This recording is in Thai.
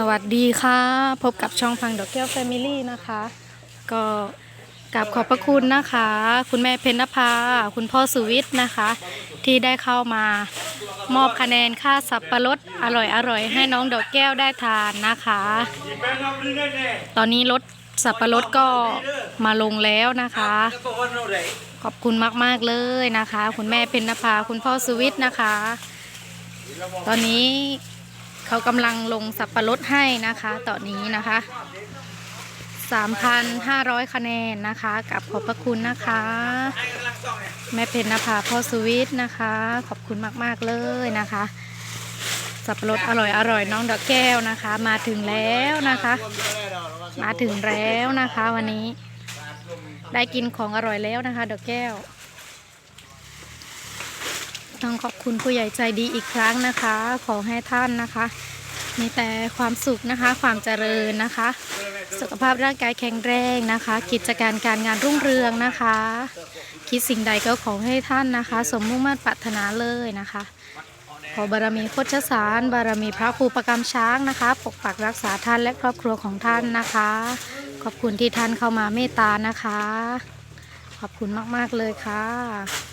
สวัสดีค่ะ พบกับช่องพังดอกแก้วแฟมิลี่นะคะ ก็กราบขอบพระคุณนะคะ คุณแม่เพญนภาคุณพ่อสุวิทย์นะคะ ที่ได้เข้ามามอบคะแนนค่าสับปะรดอร่อยอร่อยให้น้องดอกแก้วได้ทานนะคะ ตอนนี้รถสับปะรดก็มาลงแล้วนะคะ ขอบคุณมากๆเลยนะคะ คุณแม่เพญนภาคุณพ่อสุวิทย์นะคะ ตอนนี้ เขากำลังลงสับปะรดให้นะคะตอนนี้นะคะ 3,500 คะแนนนะคะกับขอบพระคุณนะคะ แม่เพญนภาพ่อสวิทย์นะคะ ขอบคุณมากๆเลยนะคะ สับปะรดอร่อยอร่อยน้องดอกแก้วนะคะ มาถึงแล้วนะคะ มาถึงแล้วนะคะวันนี้ ได้กินของอร่อยแล้วนะคะ ดอกแก้ว ต้องขอบคุณผู้ใหญ่ใจดีอีกครั้งนะคะ ขอให้ท่านนะคะ มีแต่ความสุขนะคะ ความเจริญนะคะ สุขภาพร่างกายแข็งแรงนะคะ กิจการการงานรุ่งเรืองนะคะ คิดสิ่งใดก็ขอให้ท่านนะคะ สมมุ่งมั่นปรารถนาเลยนะคะ ขอบารมีโคชสาร บารมีพระครูประกรรมช้างนะคะ ปกปักรักษาท่านและครอบครัวของท่านนะคะ ขอบคุณที่ท่านเข้ามาเมตตานะคะ ขอบคุณมากๆเลยค่ะ